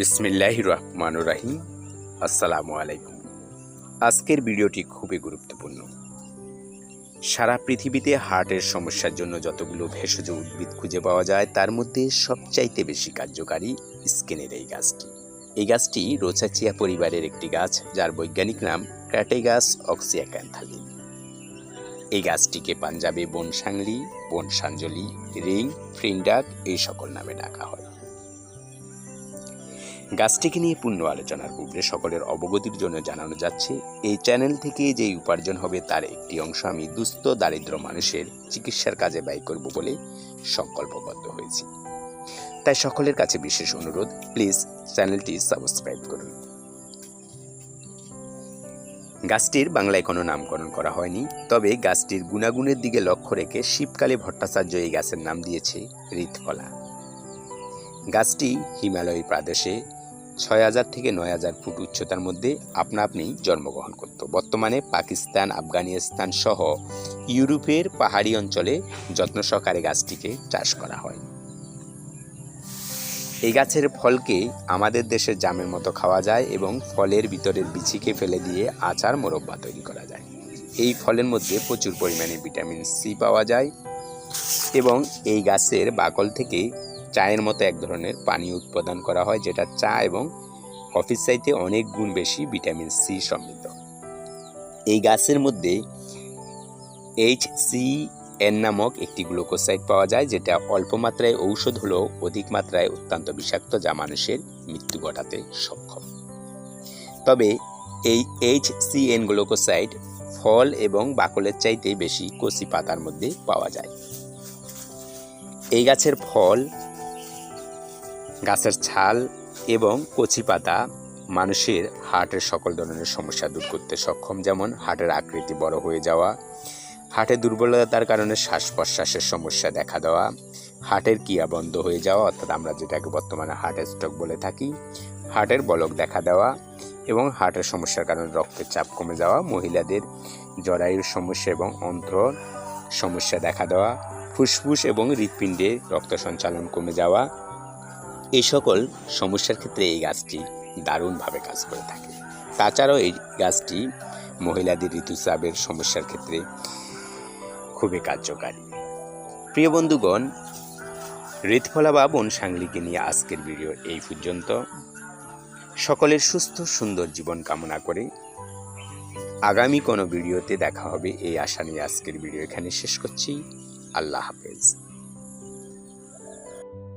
বিসমিল্লাহ রহমান রাহিম। আসসালামু আলাইকুম। আজকের ভিডিওটি খুবই গুরুত্বপূর্ণ। সারা পৃথিবীতে হার্টের সমস্যার জন্য যতগুলো ভেষজ উদ্ভিদ খুঁজে পাওয়া যায়, তার মধ্যে সবচাইতে বেশি কার্যকারী স্কিনের এই গাছটি। এই গাছটি রোচাচিয়া পরিবারের একটি গাছ, যার বৈজ্ঞানিক নাম ক্র্যাটেগাস অক্সিয়াক্যান্থালিন এই গাছটিকে পাঞ্জাবে বনসাংলি, বনসাঞ্জলি, রিং, ফ্রিন্ডাক এই সকল নামে ডাকা হয়। গাছটিকে নিয়ে পূর্ণ আলোচনার পূর্বে সকলের অবগতির জন্য জানানো যাচ্ছে, এই চ্যানেল থেকে যে উপার্জন হবে তার একটি অংশ আমি দুস্থ দারিদ্র মানুষের চিকিৎসার কাজে ব্যয় করব বলে সংকল্পবদ্ধ হয়েছি। তাই সকলের কাছে বিশেষ অনুরোধ, প্লিজ চ্যানেলটি সাবস্ক্রাইব করুন। গাছটির বাংলায় কোনো নামকরণ করা হয়নি, তবে গাছটির গুণাগুণের দিকে লক্ষ্য রেখে শীতকালে ভট্টাচার্য এই গাছের নাম দিয়েছে রিতকলা গাছটি হিমালয় প্রদেশে ছয় হাজার থেকে নয় হাজার ফুট উচ্চতার মধ্যে আপনা আপনি জন্মগ্রহণ করত। বর্তমানে পাকিস্তান, আফগানিস্তান সহ ইউরোপের পাহাড়ি অঞ্চলে যত্ন সহকারে গাছটিকে চাষ করা হয়। এই গাছের ফলকে আমাদের দেশের জামের মতো খাওয়া যায় এবং ফলের ভিতরের বিচিকে ফেলে দিয়ে আচার মোরব্বা তৈরি করা যায়। এই ফলের মধ্যে প্রচুর পরিমাণে ভিটামিন সি পাওয়া যায় এবং এই গাছের বাকল থেকে চায়ের মতো এক ধরনের পানীয় উৎপাদন করা হয়, যেটা চা এবং কফির চাইতে অনেক গুণ বেশি ভিটামিন সি সমৃদ্ধ। এই গাছের মধ্যে এইচ সি এন নামক একটি গ্লুকোসাইড পাওয়া যায়, যেটা অল্প মাত্রায় ঔষধ হলেও অধিক মাত্রায় অত্যন্ত বিষাক্ত, যা মানুষের মৃত্যু ঘটাতে সক্ষম। তবে এই এইচ সি এন গ্লুকোসাইড ফল এবং বাকলের চাইতে বেশি কচি পাতার মধ্যে পাওয়া যায়। এই গাছের ফল গাছের ছাল এবং কচি পাতা মানুষের হার্টের সকল ধরনের সমস্যা দূর করতে সক্ষম। যেমন হার্টের আকৃতি বড় হয়ে যাওয়া, হার্টের দুর্বলতার কারণে শ্বাস প্রশ্বাসের সমস্যা দেখা দেওয়া, হার্টের ক্রিয়া বন্ধ হয়ে যাওয়া, অর্থাৎ আমরা যেটাকে বর্তমানে হার্ট স্ট্রোক বলে থাকি, হার্টের বলক দেখা দেওয়া এবং হার্টের সমস্যার কারণে রক্তের চাপ কমে যাওয়া, মহিলাদের জরায়ুর সমস্যা এবং অন্ত্র সমস্যা দেখা দেওয়া, ফুসফুস এবং হৃৎপিণ্ডে রক্ত সঞ্চালন কমে যাওয়া এই সকল সমস্যার ক্ষেত্রে এই গাছটি দারুণভাবে কাজ করে থাকে। তাছাড়াও এই গাছটি মহিলাদের ঋতুস্রাবের সমস্যার ক্ষেত্রে খুবই কার্যকারী। প্রিয় বন্ধুগণ হৃদফলা বা সাংলিকে নিয়ে আজকের ভিডিও এই পর্যন্ত। সকলের সুস্থ, সুন্দর জীবন কামনা করে আগামী কোনো ভিডিওতে দেখা হবে। এই আশা নিয়ে আজকের ভিডিও এখানে শেষ করছি। আল্লাহ হাফেজ।